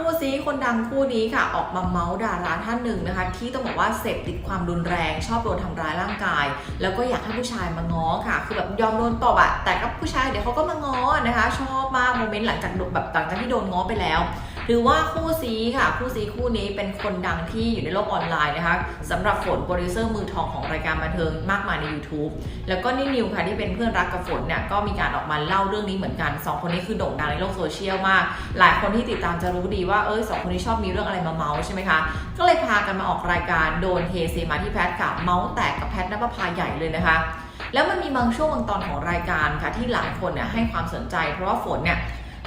คู่ซีคนดังคู่นี้ค่ะ ออกมาเมาส์ดาราท่านหนึ่งนะคะ ที่ต้องบอกว่าเสพติดความรุนแรงชอบโดนทำร้ายร่างกาย แล้วก็อยากให้ผู้ชายมาง้อค่ะ คือแบบยอมโดนตบอะแต่กับผู้ชายเดี๋ยวเขาก็มาง้อนะคะ ชอบมากโมเมนต์หลังจากดนแบบหลังจากที่โดนง้อไปแล้ว หรือว่าคู่ซีค่ะ คู่ซีคู่นี้เป็นคนดังที่อยู่ในโลกออนไลน์นะคะสำหรับฝนโปรดิวเซอร์มือทองของรายการบันเทิงมากมายใน YouTube แล้วก็นี่นิวค่ะที่เป็นเพื่อนรักกับฝนเนี่ยก็มีการออกมาเล่าเรื่องนี้เหมือนกันสองคนนี้คือโด่งดังในโลกโซเชียลมาก หลายคนที่ติดตามจะรู้ดีว่าเอ้ยสองคนนี้ชอบมีเรื่องอะไรมาเมาส์ใช่ไหมคะ ก็เลยพากันมาออกรายการโดนเทเซมาที่แพทค่ะเมาส์แตกกับแพทนภพาใหญ่เลยนะคะแล้วมันมีบางช่วงบางตอนของรายการค่ะที่หลายคนเนี่ยให้ความสนใจ เพราะว่าฝนเนี่ย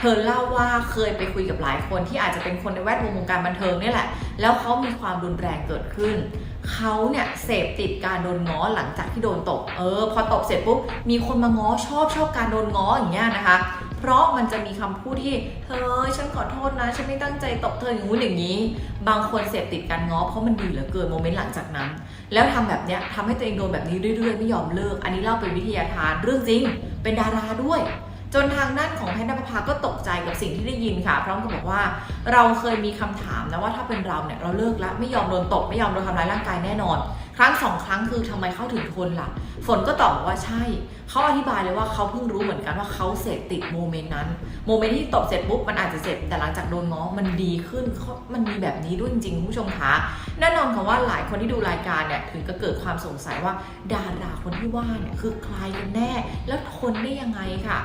ธอเล่าว่าเคยไปคุยกับหลายคนที่อาจจะเป็นคนในแวดวงวงการบันเทิงนี่แหละ แล้วเขามีความรุนแรงเกิดขึ้น เขาเนี่ยเสพติดการโดนง้อหลังจากที่โดนตบเออ พอตบเสร็จปุ๊บ มีคนมาง้อชอบชอบการโดนง้ออย่างเงี้ยนะคะ เพราะมันจะมีคำพูดที่ เธอฉันขอโทษนะ ฉันไม่ตั้งใจตบเธออย่างงู้นอย่างนี้ บางคนเสพติดการง้อเพราะมันดีเหลือเกินโมเมนต์หลังจากนั้น แล้วทำแบบเนี้ยทำให้ตัวเองโดนแบบนี้เรื่อยๆไม่ยอมเลิก อันนี้เล่าเป็นวิทยาทานเรื่องจริง เป็นดาราด้วย จนทางด้านของแพทย์นภพาก็ตก กับสิ่งที่ได้ยินค่ะ พร้อมกับบอกว่าเราเคยมีคำถามนะว่าถ้าเป็นเราเนี่ยเราเลิกละไม่ยอมโดนตบไม่ยอมโดนทำร้ายร่างกายแน่นอน ครั้งสองครั้งคือทำไมเขาถึงทนล่ะ ฝนก็ตอบบอกว่าใช่เขาอธิบายเลยว่าเขาเพิ่งรู้เหมือนกันว่าเขาเสพติดโมเมนต์นั้นโมเมนต์ที่ตบเสร็จปุ๊บมันอาจจะเจ็บแต่หลังจากโดนง้อมันดีขึ้นมันมีแบบนี้ด้วยจริงๆคุณผู้ชมคะแน่นอนค่ะว่าหลายคนที่ดูรายการเนี่ยถึงก็เกิดความสงสัยว่าดาราคนที่ว่าเนี่ยคือใครกันแน่ แล้วทนได้ยังไงค่ะ